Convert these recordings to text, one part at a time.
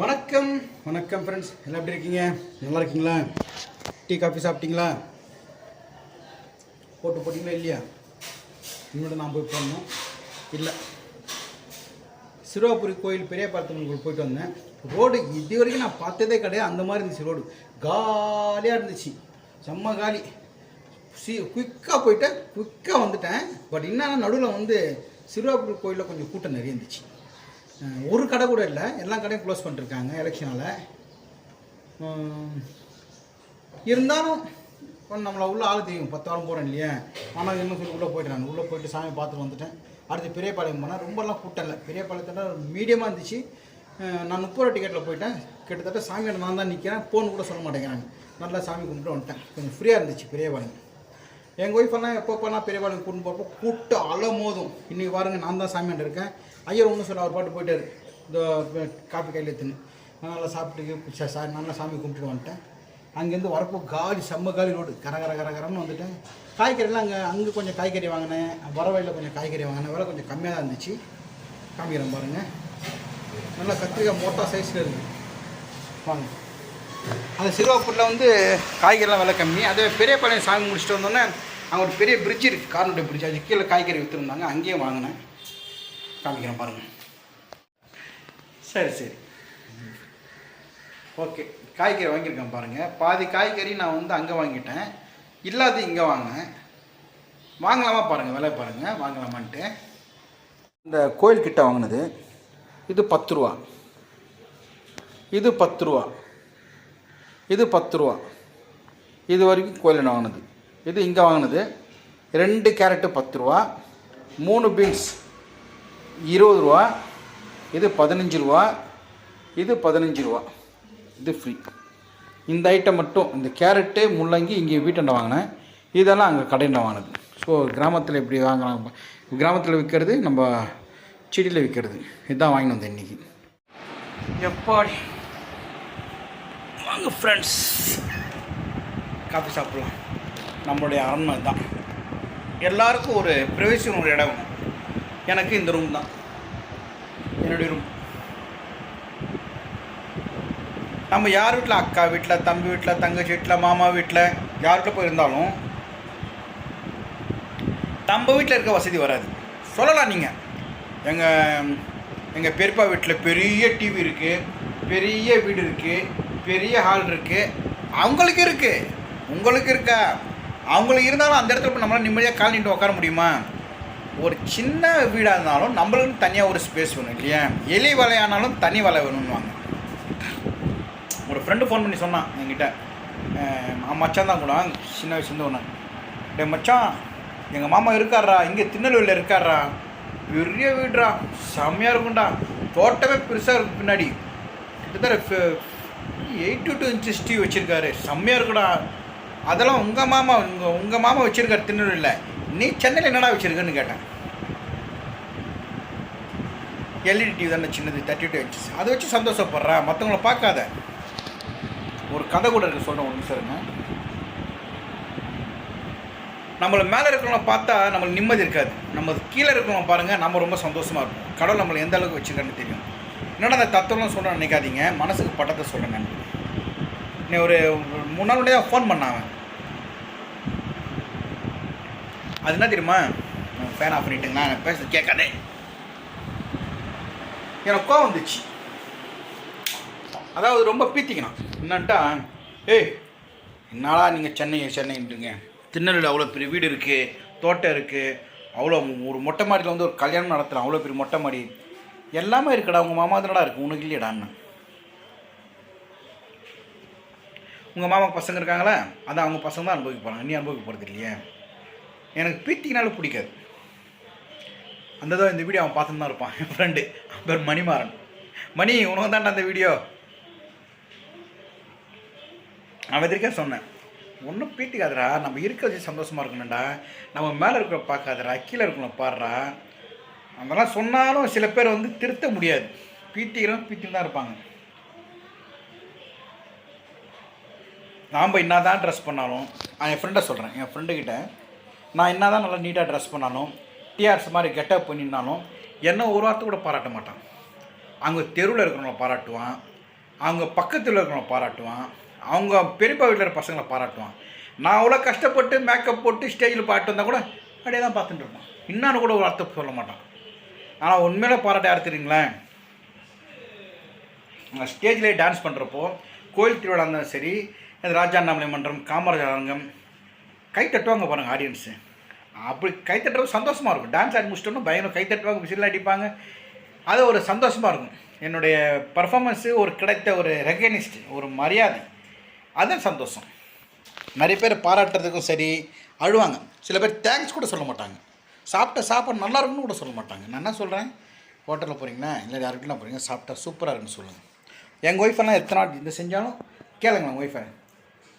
வணக்கம். வணக்கம் ஃப்ரெண்ட்ஸ் எல்லாம் எப்படி இருக்கீங்க? நல்லா இருக்கீங்களா? டீ காஃபி சாப்பிட்டீங்களா? போட்டு போட்டிங்களா இல்லையா? இன்னொரு நான் போய் போடணும் இல்லை. சிறுவாபுரி கோயில் பெரிய பார்த்தவங்களுக்கு போயிட்டு வந்தேன். ரோடு இது வரைக்கும் நான் பார்த்ததே கிடையாது. அந்த மாதிரி இருந்துச்சு ரோடு. காலியாக இருந்துச்சு. செம்ம காலி. சி குயிக்காக போயிட்டேன். குயிக்காக வந்துட்டேன். பட் என்னன்னா நடுவில் வந்து சிறுவாபுரி கோயிலில் கொஞ்சம் கூட்டம் நிறைய இருந்துச்சு. ஒரு கடை கூட இல்லை. எல்லா கடையும் க்ளோஸ் பண்ணிருக்காங்க எலெக்ஷனால் இருந்தாலும் இப்போ நம்மளை உள்ள ஆள் தெரியும். பத்து ஆளும் போகிறேன் இல்லையா? ஆனால் இன்னும் சொல்லி உள்ளே போயிட்டேன் நான் உள்ளே போயிட்டு சாமி பார்த்துட்டு வந்துட்டேன். அடுத்து பெரியபாளையம் போனால் ரொம்பலாம் கூட்டம் இல்லை. பெரியபாளையத்தில் மீடியமாக இருந்துச்சு. நான் முப்பது ரூபா டிக்கெட்டில் போயிட்டேன். கிட்டத்தட்ட சாமியோட நான் தான் நிற்கிறேன் ஃபோன் கூட சொல்ல மாட்டேங்கிறாங்க. நல்லா சாமி கும்பிட்டு வந்துட்டேன். கொஞ்சம் ஃப்ரீயாக இருந்துச்சு பெரியபாளையம். எங்கள் ஒய்ஃப் எல்லாம் எப்போ போனால் பெரியபாளையம் கூட்டு போகிறப்போ கூட்டம் அலமோதும். இன்றைக்கி பாருங்கள் நான் தான் சாமியாண்ட இருக்கேன். ஐயர் ஒன்றும் சொல்ல அவர் பாட்டு போயிட்டார். இந்த காப்பி கையில் எடுத்துன்னு. நல்லா சாப்பிட்டு சா- சா- நல்லா சாமி கும்பிட்டு வந்துட்டேன். அங்கேருந்து வரப்போ காலி செம்ம காலி ரோடு. கர கர கர கரன்னு வந்துட்டேன். காய்கறிலாம் அங்கே அங்கே கொஞ்சம் காய்கறி வாங்கினேன். வர வழியில் கொஞ்சம் காய்கறி வாங்கினேன். விலை கொஞ்சம் கம்மியாக தான் இருந்துச்சு. காமிக்கிறேன் பாருங்கள் நல்லா கத்திரிக்காய் மோட்டா சைஸில் இருக்குது வாங்க. அந்த சிறுவாப்பூரில் வந்து காய்கறிலாம் விலை கம்மி. அதே பெரிய பாளையம் சாமி முடிச்சுட்டு வந்தோடனே அங்கே ஒரு பெரிய பிரிட்ஜ் இருக்குது கார்னுடைய பிரிட்ஜ் அது கீழே காய்கறி விற்றுருந்தாங்க அங்கேயும் வாங்கினேன். காமிக்கிறேன் பாருங்கள் சரி சரி. ஓகே காய்கறி வாங்கியிருக்கேன் பாருங்கள் பாதி காய்கறி நான் வந்து அங்கே வாங்கிட்டேன். இல்லாத இங்கே வாங்கினேன் வாங்கலாமா பாருங்கள் விலை பாருங்கள் வாங்கலாமான்ட்டு. இந்த கோயில்கிட்ட வாங்கினது இது பத்து ரூபா. இது பத்து ரூபா. இது பத்து ரூபா. இது வரைக்கும் கோயிலில் வாங்கினது. இது இங்கே வாங்கினது. ரெண்டு கேரட்டு பத்து ரூபா. மூணு பீன்ஸ். இருபது ரூபா இது பதினஞ்சு ரூபா இது பதினஞ்சு ரூபா. இது ஃப்ரீ இந்த ஐட்டம் மட்டும் இந்த கேரட்டு முள்ளங்கி இங்கே வீட்டாண்ட வாங்கினேன். இதெல்லாம் அங்கே கடையில் வாங்கினது. ஸோ கிராமத்தில் எப்படி வாங்கலாம் கிராமத்தில் விற்கிறது நம்ம செடியில் விற்கிறது இதுதான் வாங்கிட்டு வந்தேன் இன்றைக்கி எப்பாடி வாங்க ஃப்ரெண்ட்ஸ் காஃபி சாப்பிட்லாம். நம்மளுடைய அரண்மனை தான். எல்லாருக்கும் ஒரு பிரவேசம் ஒரு இடம். வேணும் எனக்கு இந்த ரூம் தான். என்னுடைய ரூம் நம்ம யார் வீட்டில் அக்கா வீட்டில் தம்பி வீட்டில் தங்கச்சி வீட்டில் மாமா வீட்டில் யார் வீட்டில் போய் இருந்தாலும் நம்ம வீட்டில் இருக்க வசதி வராது. சொல்லலாம் நீங்கள் எங்கள் எங்கள் பெரியப்பா வீட்டில் பெரிய டிவி இருக்குது பெரிய வீடு இருக்குது பெரிய ஹால் இருக்குது அவங்களுக்கு இருக்குது உங்களுக்கு இருக்கா? அவங்களுக்கு இருந்தாலும் அந்த இடத்துல இப்போ நம்மளால் நிம்மதியாக கால் நின்று உட்கார முடியுமா? ஒரு சின்ன வீடாக இருந்தாலும் நம்மளுக்கு தனியாக ஒரு ஸ்பேஸ் வேணும் இல்லையா? எலி வலையானாலும் தனி வலை வேணும்னுவாங்க. ஒரு ஃப்ரெண்டு ஃபோன் பண்ணி சொன்னான் என்கிட்ட. மச்சான் தான் கூட சின்ன வயசுலேருந்து ஒன்று டே மச்சான் எங்கள் மாமா இருக்காரா இங்கே திருநெல்வேலியில் இருக்காரா பெரிய வீடுறா செம்மையாக இருக்கும்டா. தோட்டமே பெருசாக இருக்கும் பின்னாடி. கிட்டத்தட்ட eighty two inches TV வச்சுருக்காரு. செம்மையாக இருக்குடா. அதெல்லாம் உங்கள் மாமா உங்கள் உங்கள் மாமா வச்சுருக்காரு திருநெல்வேலியில். நீ சென்னையில் என்னடா வச்சுருக்கன்னு கேட்டேன். எல்இடி டிவி தானே சின்னது தேர்ட்டி டூ இன்ச்சஸ் அதை வச்சு சந்தோஷப்படுறா மற்றவங்கள பார்க்காத. ஒரு கதை கூட இருக்கு சொல்கிறேன் ஒன்று சாருங்க நம்மளை மேலே இருக்கிறவங்கள பார்த்தா நம்மளுக்கு நிம்மதி இருக்காது. நம்ம கீழே இருக்கிறவங்க பாருங்கள் நம்ம ரொம்ப சந்தோஷமாக இருக்கும். கடவுள் நம்மளை எந்த அளவுக்கு வச்சுருக்கான்னு தெரியும். என்னென்ன அந்த தத்துவம்லாம் சொல்ல நினைக்காதீங்க. மனசுக்கு பட்டத்தை சொல்கிறேன் நீ ஒரு மூணு நாள் முன்னாடி ஃபோன் பண்ணான் அவன். அது என்ன தெரியுமா? ஃபேன் ஆஃப் பண்ணிட்டுங்களா? எனக்கு பேசுறது கேட்காதே. எனக்கு கோவம் வந்துச்சு. அதாவது ரொம்ப பீத்திக்கணும். என்னன்ட்டா ஏய் என்னடா நீங்கள் சென்னை சென்னைன்றீங்க? திருநெல்வேலி அவ்வளோ பெரிய வீடு இருக்குது தோட்டம் இருக்குது அவ்வளோ ஒரு மொட்டை மாடியில் வந்து ஒரு கல்யாணம் நடத்தலாம் அவ்வளோ பெரிய மொட்டை மாடி. எல்லாமே இருக்குடா உங்கள் மாமா தானடா இருக்குது உனக்கு இல்லையடான்னு. உங்கள் மாமா பசங்க இருக்காங்களா? அதான் அவங்க பசங்க தான் அனுபவிக்க போகிறாங்க நீ அனுபவிக்க போகிறது இல்லையே எனக்கு பீத்திக்கினாலும் பிடிக்காது. அந்த தான் இந்த வீடியோ அவன் பார்த்துன்னு தான் இருப்பான். என் ஃப்ரெண்டு பேர் மணிமாறன். மணி உனக்கு தான்டா அந்த வீடியோ? அவன் எதிர்க்க சொன்னேன். ஒன்றும் பீட்டிக்காதடா. நம்ம இருக்க வச்சு சந்தோஷமாக இருக்கணும்டா. நம்ம மேலே இருக்கிற பார்க்காதடா. கீழே இருக்கணும் பாடுறா அதெல்லாம் சொன்னாலும் சில பேர் வந்து திருத்த முடியாது. பீத்திக்கிறவங்க பீத்தின்னு தான் இருப்பாங்க. நாம் என்ன தான் ட்ரெஸ் பண்ணாலும் நான் என் ஃப்ரெண்டை சொல்கிறேன் என் ஃப்ரெண்டுக்கிட்ட நான் என்ன தான் நல்லா நீட்டாக ட்ரெஸ் பண்ணாலும் டிஆர்எஸ் மாதிரி கெட்டப் பண்ணியிருந்தாலும் என்ன ஒரு வார்த்தை கூட பாராட்ட மாட்டான். அவங்க தெருவில் இருக்கிறவங்கள பாராட்டுவான். அவங்க பக்கத்தில் இருக்கிறவங்கள பாராட்டுவான். அவங்க பெரியப்பா வீட்டில் இருக்கிற பசங்களை பாராட்டுவான். நான் அவ்வளோ கஷ்டப்பட்டு மேக்கப் போட்டு ஸ்டேஜில் பாட்டு வந்தால் கூட அப்படியே தான் பார்த்துட்டு இருப்பான். இன்னொன்று கூட ஒரு வார்த்தை சொல்ல மாட்டான். ஆனால் உண்மையில பாராட்ட யார் தெரியுங்களேன்? நான் ஸ்டேஜ்லேயே டான்ஸ் பண்ணுறப்போ கோயில் திருவிழா இருந்தாலும் சரி ராஜா அண்ணாமலை மன்றம் காமராஜர் அரங்கம் கை தட்டுவாங்க பாருங்கள் ஆடியன்ஸு அப்படி கைத்தட்டுறது சந்தோஷமாக இருக்கும். டான்ஸ் ஆடி முடிச்சிட்டோம்னா பயங்கரம் கைத்தட்டுவாங்க விசில் அடிப்பாங்க. அது ஒரு சந்தோஷமாக இருக்கும். என்னுடைய பர்ஃபாமன்ஸு ஒரு கிடைத்த ஒரு ரெகனிஸ்ட் ஒரு மரியாதை. அது சந்தோஷம். நிறைய பேர் பாராட்டுறதுக்கும் சரி அழுவாங்க. சில பேர் தேங்க்ஸ் கூட சொல்ல மாட்டாங்க. சாப்பிட்ட சாப்பாடு நல்லா இருக்குன்னு கூட சொல்ல மாட்டாங்க. நான் என்ன சொல்கிறேன் ஹோட்டலில் போகிறீங்கன்னா இல்லை யாருக்குலாம் போகிறீங்க சாப்பிட்டா சூப்பராக இருக்குன்னு சொல்லுங்கள் எங்கள் ஒய்ஃபெல்லாம் எத்தனை நாள் இந்த செஞ்சாலும் கேளுங்க எங்கள் ஒய்ஃபை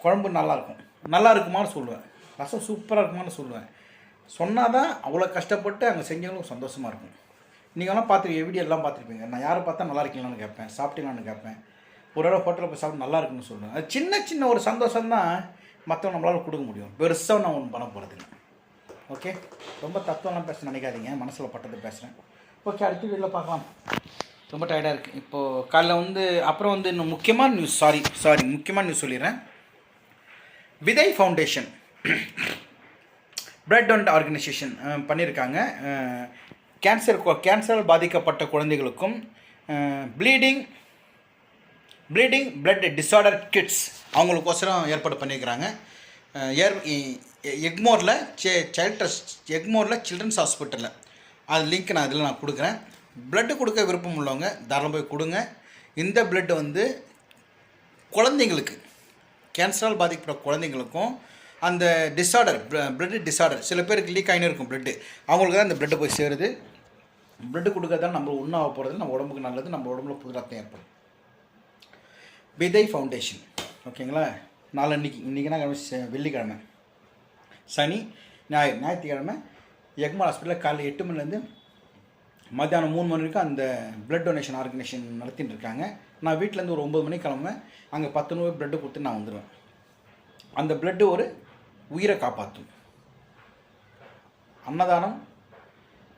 குழம்பு நல்லாயிருக்கும் நல்லா இருக்குமான்னு சொல்லுவேன். ரசம் சூப்பராக இருக்குமான்னு சொல்லுவேன். சொன்னால் தான் அவ்வளோ கஷ்டப்பட்டு அங்கே செஞ்சவங்களுக்கு சந்தோஷமாக இருக்கும். நீங்களாம் பார்த்துருக்கீங்க வீடியோ எல்லாம் பார்த்துருப்பீங்க. நான் யாரை பார்த்தா நல்லா இருக்கீங்களான்னு கேட்பேன் சாப்பிட்டீங்களான்னு கேட்பேன். ஒரு இடம் ஹோட்டலில் போய் சாப்பிட்டு நல்லா இருக்குன்னு சொல்லுவேன் அது சின்ன சின்ன ஒரு சந்தோஷம் தான் மற்றவங்க நம்மளால் கொடுக்க முடியும். பெருசாக நான் ஒன்றும் பண்ண போகிறதுங்க ஓகே ரொம்ப தத்துவம்லாம் பேச நினைக்காதீங்க. மனசில் பட்டது பேசுகிறேன் ஓகே அடுத்த வீடியோவில் பார்க்கலாம். ரொம்ப டயர்டாக இருக்குது இப்போது காலைல வந்து அப்புறம் வந்து இன்னும் முக்கியமான நியூஸ் சாரி சாரி முக்கியமான நியூஸ் சொல்லிடுறேன். Vidhai foundation blood donate organisation பண்ணியிருக்காங்க கேன்சர் கேன்சரால் பாதிக்கப்பட்ட குழந்தைகளுக்கும் bleeding bleeding blood disorder kids அவங்களுக்கோசரம் ஏற்பாடு பண்ணியிருக்கிறாங்க ஏர் எக்மோரில் சே சைல்ட் ட்ரஸ்ட் எக்மோரில் சில்ட்ரன்ஸ் ஹாஸ்பிட்டலில் அது லிங்க் நான் இதில் நான் கொடுக்குறேன். பிளட்டு கொடுக்க விருப்பம் உள்ளவங்க தாராளம் போய் கொடுங்க. இந்த பிளட் வந்து குழந்தைங்களுக்கு கேன்சரால் பாதிக்கப்பட்ட குழந்தைங்களுக்கும் அந்த டிஸார்டர் பிளட்டு டிஸார்டர் சில பேருக்கு லீக் ஆகினே இருக்கும் பிளட்டு அவங்களுக்கு தான் இந்த பிளட்டு போய் சேருது. பிளட்டு கொடுக்கறதால நம்ம ஒன்றாக போகிறது நம்ம உடம்புக்கு நல்லது நம்ம உடம்புல புது ரத்தம் ஏற்படும். விதை ஃபவுண்டேஷன் ஓகேங்களா? நாளன்னைக்கு இன்றைக்கினா கிழமை? வெள்ளிக்கிழமை. சனி ஞாயிறு. ஞாயிற்றுக்கிழமை எக்மால் ஹாஸ்பிட்டலில் காலைல எட்டு மணிலேருந்து மத்தியானம் மூணு மணி வரைக்கும் அந்த பிளட் டொனேஷன் ஆர்கனைசேஷன் நடத்திட்டு இருக்காங்க. நான் வீட்டிலேருந்து ஒரு ஒம்பது மணிக்கு கிளம்புவேன். அங்கே பத்து நூறு பிளட்டு கொடுத்து நான் வந்துடுவேன் அந்த பிளட்டு ஒரு உயிரை காப்பாற்றும். அன்னதானம்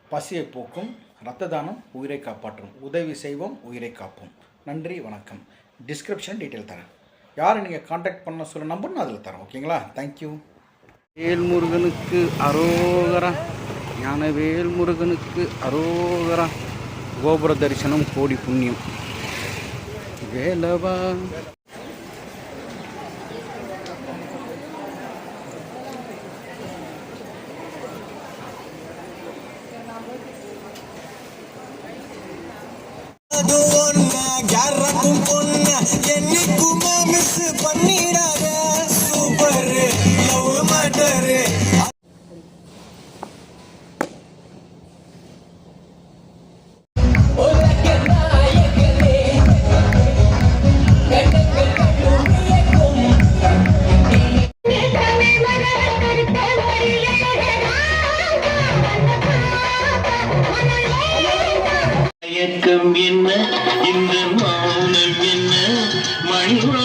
பசியை போக்கும் இரத்த தானம் உயிரை காப்பாற்றும். உதவி செய்வோம் உயிரை காப்போம். நன்றி வணக்கம். டிஸ்கிரிப்ஷன் டீட்டெயில் தரேன். யாரை நீங்கள் காண்டாக்ட் பண்ண சொல்ல நம்பர் நான் அதில் தரேன் ஓகேங்களா? தேங்க்யூ வேல்முருகனுக்கு அரோகரா. ஞான வேல்முருகனுக்கு அரோகரா. கோபுர தரிசனம் கோடி புண்ணியம். வேலவா. அது யாருக்கும் பொண்ணு என்னைக்குமே மிஸ் பண்ண மயக்கம் என்ன? இந்த மௌனம் என்ன? மணிவாழிகை